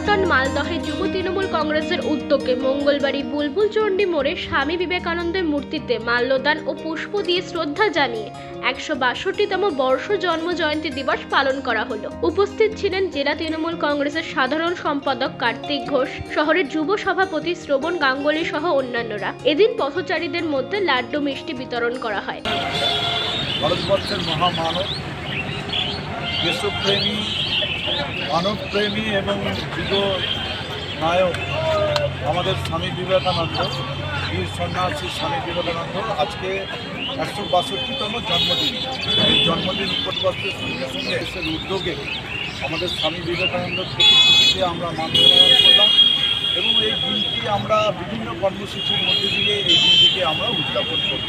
পুরাতন মালদহে যুব তৃণমূল কংগ্রেসের উদ্যোগে মঙ্গলবারই বুলবুল চণ্ডী মোড়ে স্বামী বিবেকানন্দের মূর্তিতে মাল্যদান ও পুষ্প দিয়ে শ্রদ্ধা জানিয়ে একশো বাষট্টিতম বর্ষ জন্ম জয়ন্তী দিবস পালন করা হলো। উপস্থিত ছিলেন জেলা তৃণমূল কংগ্রেসের সাধারণ সম্পাদক কার্তিক ঘোষ, শহরের যুব সভাপতি শ্রবণ গাঙ্গুলি সহ অন্যান্যরা। এদিন পথচারীদের মধ্যে লাড্ডু মিষ্টি বিতরণ করা হয়। ভারতবর্ষের মহামানব, দেশপ্রেমী মানবপ্রেমী এবং যুগ নায়ক আমাদের স্বামী বিবেকানন্দ, বীর সন্ন্যাসী স্বামী বিবেকানন্দ আজকে একশো বাষট্টিতম জন্মদিন। এই জন্মদিন নিকটবর্ষের সঙ্গে সঙ্গে দেশের উদ্যোগে আমাদের স্বামী বিবেকানন্দের প্রতিশ্রুতিতে আমরা মানববন্ধন করলাম এবং এই দিনটি আমরা বিভিন্ন কর্মসূচির মধ্যে দিয়ে এই দিনটিকে আমরা উদযাপন করব।